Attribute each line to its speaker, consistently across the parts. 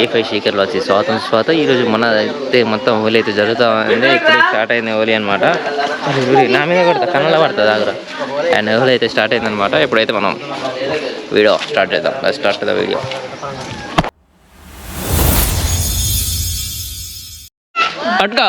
Speaker 1: ఏ five శీకర్లో వచ్చి స్వాతం స్వాత. ఈరోజు మన అయితే మొత్తం హోలీ అయితే జరుగుతా ఉంది ఇప్పుడు స్టార్ట్ అయింది హోలీ అనమాట నా మీద పడుతుంది కన్నుల పడుతుంది దగ్గర అండ్ హోలీ అయితే స్టార్ట్ అయింది అనమాట ఇప్పుడైతే మనం వీడియో స్టార్ట్ చేద్దాం. స్టార్ట్ ద వీడియో పట్టుకో.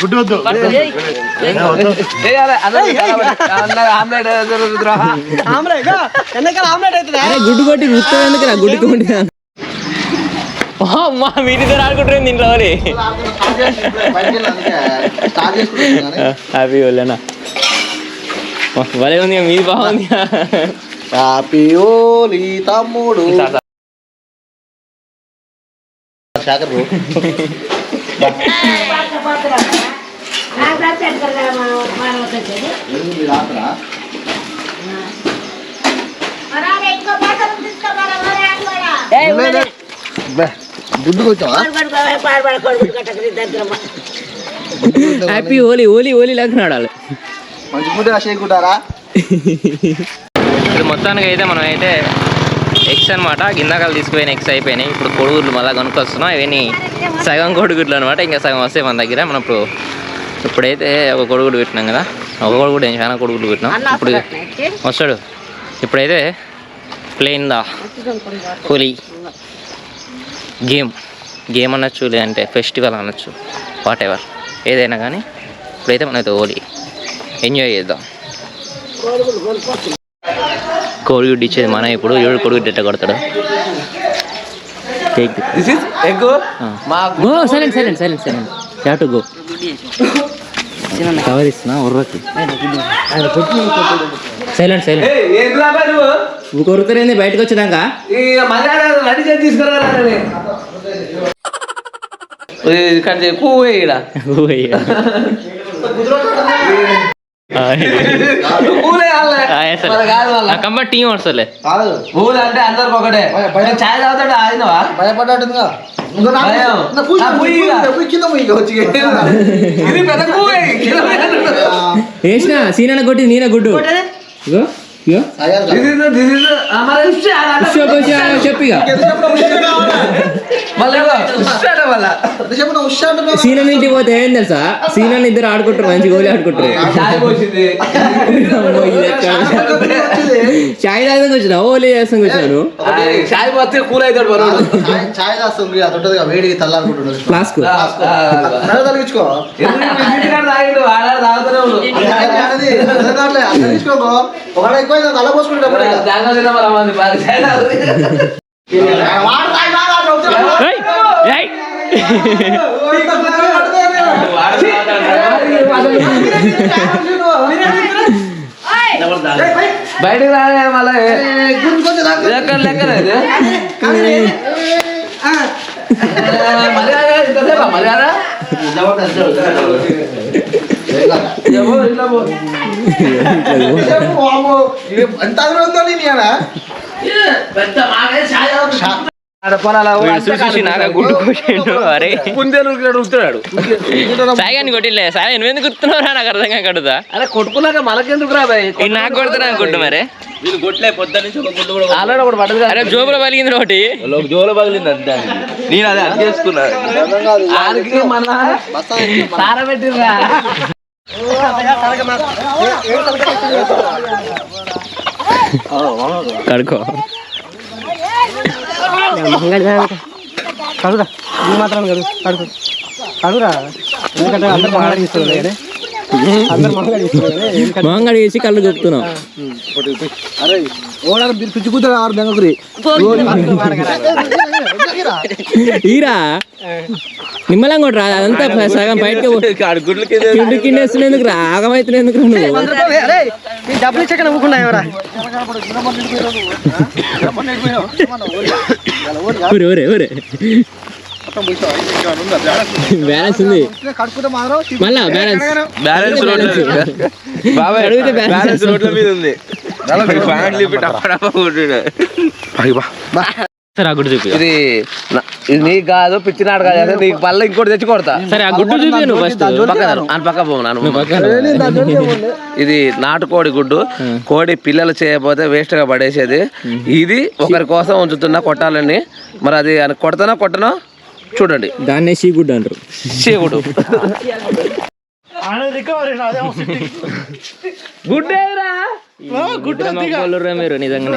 Speaker 2: గుడ్డు వద్దు.
Speaker 1: కొట్టి వృత్తం ఎందుకు నా గుడ్డు? కొట్టి అమ్మా మీరిద్దరు ఆడుకుంటారు దీంట్లో హ్యాపీ హోలీనా భలే ఉంది మీది బాగుంది.
Speaker 2: హ్యాపీ ఓలీ తమ్ముడు. శాఖర్
Speaker 1: హ్యాపీ హోలీ హోలీ హోలీ లాగా ఆడాలి
Speaker 2: మంచి గుడ్డు చేయకుంటారా
Speaker 1: ఇప్పుడు మొత్తానికి అయితే మనం అయితే ఎగ్స్ అనమాట గిందాకాలు తీసుకుపోయిన ఎగ్స్ అయిపోయినాయి. ఇప్పుడు కొడుగుడ్లు మళ్ళీ కొనుక్కొస్తున్నాం. ఇవన్నీ సగం కొడుగుడ్లు అనమాట ఇంకా సగం వస్తాయి మన దగ్గర. మనం ఇప్పుడు ఇప్పుడైతే ఒక కొడుగుడు పెట్టినాం కదా. ఒక కొడుగుడు ఏం చాలా కొడుగుడ్లు పెట్టినాం. ఇప్పుడు వస్తాడు ఇప్పుడైతే playing the Holi game. Game అనొచ్చు లేదంటే ఫెస్టివల్ అనొచ్చు వాట్ ఎవర్ ఏదైనా కానీ ఇప్పుడైతే మనమైతే హోలీ ఎంజాయ్ చేద్దాం. కోడిగుడ్డు ఇచ్చేది మన ఇప్పుడు ఏడు కోడిగుడ్డు ఎట్లా కొడతాడు? టేక్
Speaker 3: దిస్ ఇస్ ఎగ్ మా
Speaker 1: go silent silent silent silent have to go cover ఇస్తున్నా ఉర్రకి. సైలెంట్ సైలెంట్
Speaker 3: ఏయ్ ఏంటి రాబాయ్ నువ్వు?
Speaker 1: నువ్వు కొరుకుతారేంది? బయటకు వచ్చేదాక?
Speaker 3: తీసుకురా ఇక్కడ
Speaker 1: టీం వస్తలే
Speaker 3: అంటే అందరికి ఒకటే. చాయ్ తాగుతాడు
Speaker 2: భయపడ్డాడుగా
Speaker 1: వేసిన సీన కొట్టి నేనే గుడ్డు ఇగో ఇగో.
Speaker 2: సాయాలు కాదు.
Speaker 3: This is this is Amara
Speaker 1: చెప్పు, చెప్పు, చెప్పు ఇక.
Speaker 2: ఎంతసేపు నా ఉష్
Speaker 3: మళ్ళీ ఇస్తాడు మళ్ళా
Speaker 2: ఎంతసేపు నా ఉష్ అంటున్నావు?
Speaker 1: సీన ఇంటికి పోతే ఏం తెలుసా? సీన ఇద్దరు ఆడుకుంటారు మంచి గోలీ ఆడుకుంటారు.
Speaker 3: చాయ్
Speaker 1: తాగడానికి వచ్చిన? ఓలీ చేస్తాం వచ్చాను
Speaker 3: చాయ్ పోతే కూల్ అవుతాడు
Speaker 2: చాయ్ రాస్తుంది అది ఉంటది కదా, వేడికి తల్లాలనుకుంటున్నాడు
Speaker 1: ఫ్లాస్క్
Speaker 2: ఒకడ ఎక్కువ తల పోసుకుంటే
Speaker 3: బయటకు రాలే మళ్ళీ. లెక్క.
Speaker 2: చెప్పు, వామ్మో. ఇది ఎంత?
Speaker 3: పెద్ద మాకే
Speaker 1: కొట్టిలే సాయి నువ్వు ఎందుకు నాకు అర్థం
Speaker 3: కొట్టుకున్నాక మనకెందుకు రా
Speaker 1: నాకు కొడుతున్నా మరి. అరే జోబులో పలిగింది ఒకటి
Speaker 3: పగిలింది అంతే. నేను అదే అది చేసుకున్నా.
Speaker 1: కడుకో.
Speaker 4: కడుగురా. ఈ మాత్రం కడుగు. కడుగు. కడుగురా. ఎందుకంటే అందరు మంగళ ఇస్తున్నారు కానీ.
Speaker 1: మొహంగా వేసి కళ్ళు
Speaker 2: ఓడాలి మీరు పిచ్చి కూతురు ఆరు బెంగకురి
Speaker 1: ఈరా నిమ్మలంగా కొట్టరా అదంతా సగం బయటకి కిండి రా రా
Speaker 4: డబ్బులు ఇచ్చాక నవ్వుకున్నా ఎవరా?
Speaker 1: ఒరే బ్యాలెన్స్ ఉంది. మళ్ళా బ్యాలెన్స్
Speaker 3: బ్యాలెన్స్ రోడ్ల బాబాయ్
Speaker 1: అడిగితే balance.
Speaker 3: బ్యాలెన్స్ రోడ్ల మీద ఉంది. ఫ్యాన్ లిపి టప్ప
Speaker 1: సరే ఆ గుడ్డు చూపి
Speaker 3: ఇది నా- ఇది నీకు కాదు పిచ్చి చేస్తే నీకు పళ్ళ ఇంకోటి తెచ్చి కొడతా.
Speaker 1: సరే ఆ గుడ్డు చూపి నువ్వు ఫస్ట్.
Speaker 3: పక్కన అని పక్క ఇది నాటుకోడి గుడ్డు. కోడి పిల్లలు చేయకపోతే వేస్ట్గా పడేసేది. ఇది ఒకరి కోసం ఉంచుతున్నా కొట్టాలని. మరి అది అని కొడతానో కొట్టనో చూడండి.
Speaker 1: దాన్నే షీ గుడ్డు అంటారు.
Speaker 3: శివుడు గుడ్డేరా?
Speaker 1: గుడ్డు మీరు నిజంగానే.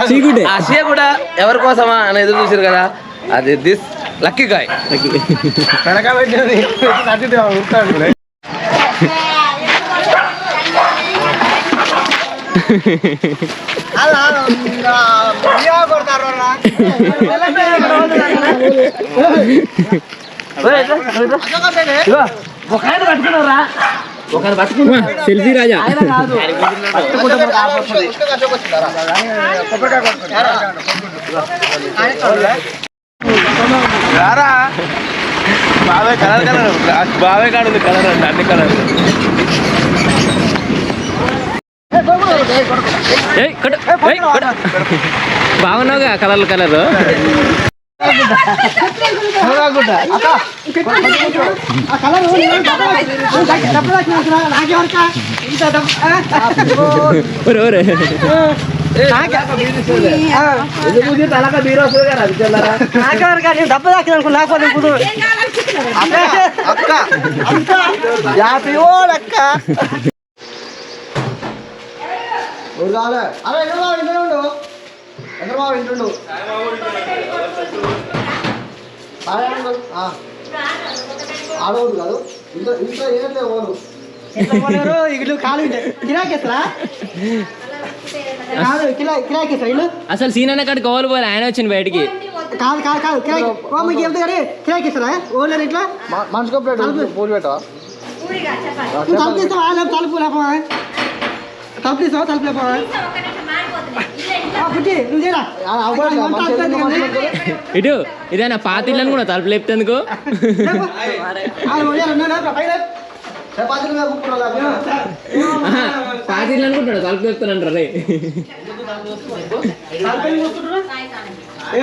Speaker 1: అది
Speaker 3: ఆ షే కూడా ఎవరి కోసమా అని ఎదురు చూసారు కదా అది దిస్ లక్కీ గాయ్
Speaker 2: అటు ఉంటాడు
Speaker 1: సెల్ఫీ రాజా.
Speaker 3: రారా. బాబాయ్ కలర్ కలర్. బాబాయ్ కాడు ఉంది కలర్ అంటే అన్ని కలర్?
Speaker 1: డబ్బు కొట్టు, నాకు కొట్టు. బాగున్నావుగా కలర్లు
Speaker 2: అరే ఎక్కడ ఉండు ఎక్కడ బాబు ఇంటుండు ఆడవద్దు కాదు. ఇంట్లో ఇంట్లో
Speaker 4: ఇల్లు ఖాళీ కిరాకేసరా కాదు కిరా కిరాకేసరా ఇల్లు?
Speaker 1: అసలు సీన్ అన్న కాడికి ఓలు పోలే ఆయన వచ్చింది బయటికి.
Speaker 4: కాదు కాదు కాదు కిరాకి ఓ మీకు వెళ్తే కానీ కిరాకేసరా ఇట్లా
Speaker 2: మనిషికో ప్లేట్ పూలు పెట్టవా
Speaker 4: నువ్వు తలుపు తలుపు లేపవా? తలుపు తీస్తావా తలుపు లేపవా పుట్టి నువ్వు చేయరా
Speaker 2: అవకాశం
Speaker 4: వంట
Speaker 2: మనిషి
Speaker 4: అయిపోయింది
Speaker 2: మనిషి
Speaker 4: కానీ.
Speaker 1: ఇటు ఇదేనా పాతిళ్ళని కూడా తలుపు లేపుతందుకు
Speaker 2: కుక్కురా
Speaker 1: పాతిళ్ళు అనుకుంటాడు తలుపు లేపుతానంటారు రే.
Speaker 4: ఏ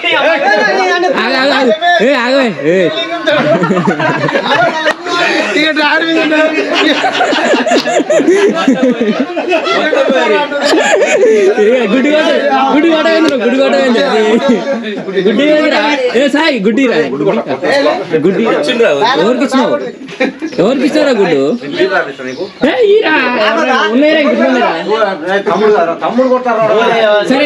Speaker 1: ఏ సాయి గుడ్డి రా గుడ్డి ఎవరికి ఇచ్చినావు? ఎవరికి ఇచ్చారా గుడ్డు. ఉన్నాయిరా సరే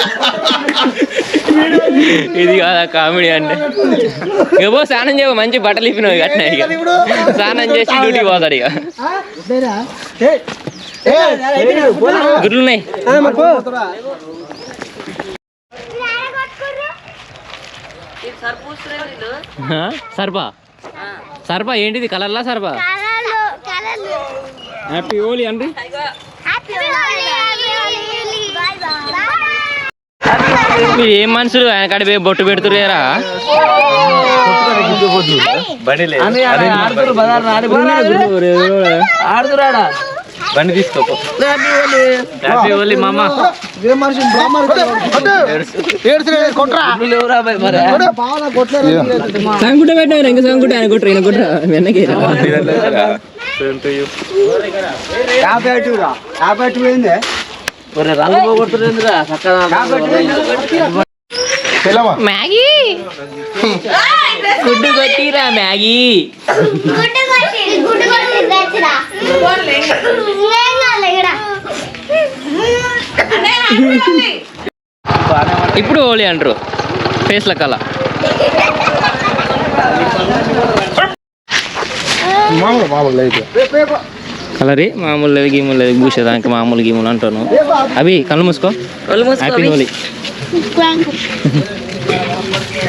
Speaker 2: ఇది
Speaker 1: కాదా కామెడీ అంటే. ఇక పో స్నానం చేయవు మంచి బట్టలు ఇప్పినవి కట్టినా ఇక. స్నానం చేసి డ్యూటీ పోతాడు ఇక. ఆ? సర్పా? సర్పా ఏంటిది? కలర్లా సర్పా?
Speaker 5: కలర్లు కలర్లు.
Speaker 1: హ్యాపీ హోలీ అండి
Speaker 5: హ్యాపీ హోలీ
Speaker 1: మీరు ఏం మనుషులు? ఆయన కాడ పోయి బొట్టు పెడుతురేరా
Speaker 3: ఆడుతురాడా
Speaker 1: బండి హోలీ మామ. ఇంకా ఆయన కొట్టరు ఈయన కొట్టరా వెనకే
Speaker 2: యాభై రా. యాభై ఏంది?
Speaker 3: మరి రంగు పోగొడుతుందిరా చక్కగా
Speaker 2: తెలవా?
Speaker 1: మ్యాగీ! గుడ్డు కొట్టిరా మ్యాగీ! ఇప్పుడు హోలీ అంటారు. ఫేస్ల కళ.
Speaker 2: మామూలు మామూలు అయితే.
Speaker 1: కలరి మామూలు లేదు గీములు లేదు పూసేదానికి మామూలు గీములు అంటాను. అవి కళ్ళు మూసుకో. హ్యాపీ హోలీ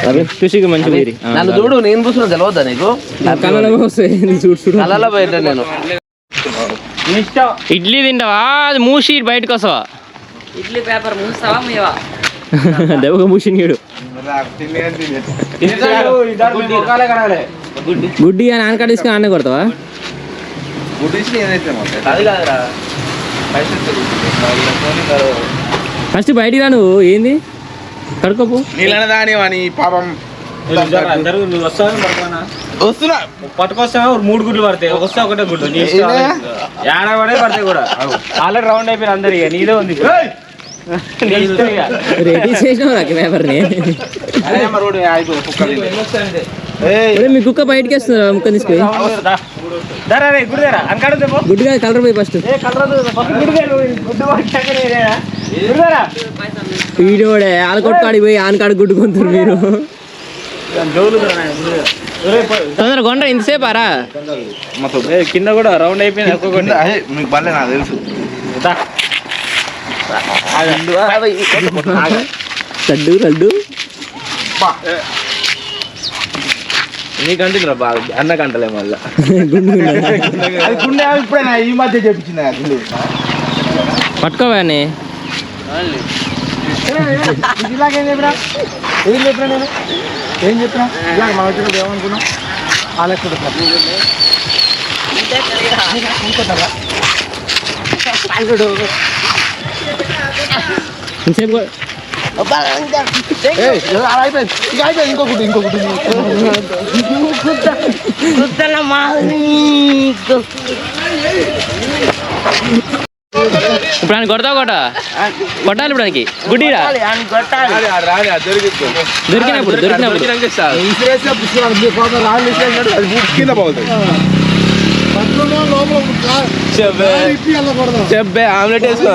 Speaker 1: అవి చూసిగా మంచి పోయి
Speaker 3: నన్ను చూడు నేను కూర్చున్నా నీకు?
Speaker 1: కళ్ళలో వస్తాయి చూడు చూడు
Speaker 3: కళ్ళలో పోయినా నేను?
Speaker 1: ఇడ్లీ తింటావా? అది మూసి బయటకు వస్తావా?
Speaker 6: ఇడ్లీ పేపర్ మూస్తావా మీవా
Speaker 1: దెబ్బగా మూసినీడు గుడ్డి అని ఆనకాడ తీసుకుని ఆనే కొడతావా?
Speaker 3: అది కాదురా.
Speaker 1: ఫస్ట్ బయటికి రా నువ్వు ఏంది? కడుకోపు
Speaker 7: నీళ్ళని దాని అని పాపం వస్తున్నా.
Speaker 4: పట్టుకొస్తా మూడు గుడ్లు పడతాయి. వస్తే ఒకటే గుడ్డు. నీ ఇష్టం. ఏడవడే పడతాయి కూడా. ఆల్రెడీ రౌండ్ అయిపోయిన అందరు ఇక. నీదే ఉంది.
Speaker 1: రెడీ చేసినావు నాకు పేపర్ని. ఒరే, మీ కుక్క బయటికి వస్తున్నారు ముక్క తీసుకొని. గుడ్డుగా కలర్ పోయి ఫస్ట్. వీడియోడే ఆలకొట్టు పోయి ఆనకాడ గుడ్డు కొంటారు మీరు తొందర కొండ్ర ఇంతసేపు ఆరా
Speaker 4: ఏ, కింద కూడా రౌండ్ అయిపోయింది
Speaker 7: మీకు పల్లె నాకు తెలుసు.
Speaker 4: దా.
Speaker 1: లడ్డు లడ్డు
Speaker 3: నీకంటే బాగా అన్నకంటలే మళ్ళా.
Speaker 7: అది గుండె ఇప్పుడైనా ఈ మధ్య చెప్పించింది గుండె.
Speaker 1: పట్టుకోవాని
Speaker 2: ఇలాగేం చెప్పినా? ఏం చెప్పినా నేను? ఏం చెప్పినా? ఇలాగ మా వచ్చినప్పుడు ఏమనుకున్నా? అలా
Speaker 1: ఇప్పుడు ఆయన కొడతావు కొట్ట కొట్టాలి ఇప్పుడు ఆయనకి గుడ్డిరా దొరికినప్పుడు దొరికినప్పుడు
Speaker 2: ఇన్సూరెన్స్ పుస్తకాలు కోపం రాళ్ళు ఇచ్చేసినట్టు అది ఊపి కింద పోతుంది
Speaker 3: చెప్పే ఆమ్లెట్ వేసుకో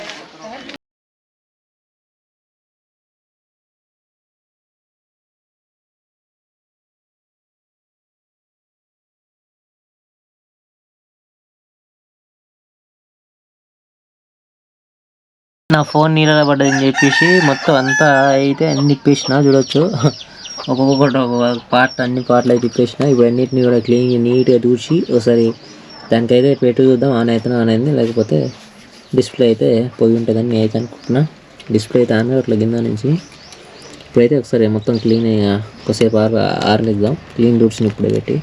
Speaker 1: నా ఫోన్ నీళ్ళలో పడ్డదని చెప్పేసి మొత్తం అంతా అయితే అన్ని ఇప్పేసిన చూడొచ్చు. ఒక్కొక్కటి ఒక్కొక్క పార్ట్ అన్ని పార్ట్లు అయితే ఇప్పేసిన ఇప్పుడు అన్నిటిని కూడా క్లీన్ నీట్గా దూర్చి ఒకసారి దానికైతే పెట్టు చూద్దాం ఆన్ అవుతున్నా ఆన్ అయింది. లేకపోతే డిస్ప్లే అయితే పోయి ఉంటుందని నేను అయితే అనుకుంటున్నా. డిస్ప్లే అయితే ఆన్ అట్లా కింద నుంచి. ఇప్పుడైతే ఒకసారి మొత్తం క్లీన్ కొద్దిసేపు ఆర ఆరనిద్దాం. క్లీన్ రూట్స్ని ఇప్పుడే పెట్టి.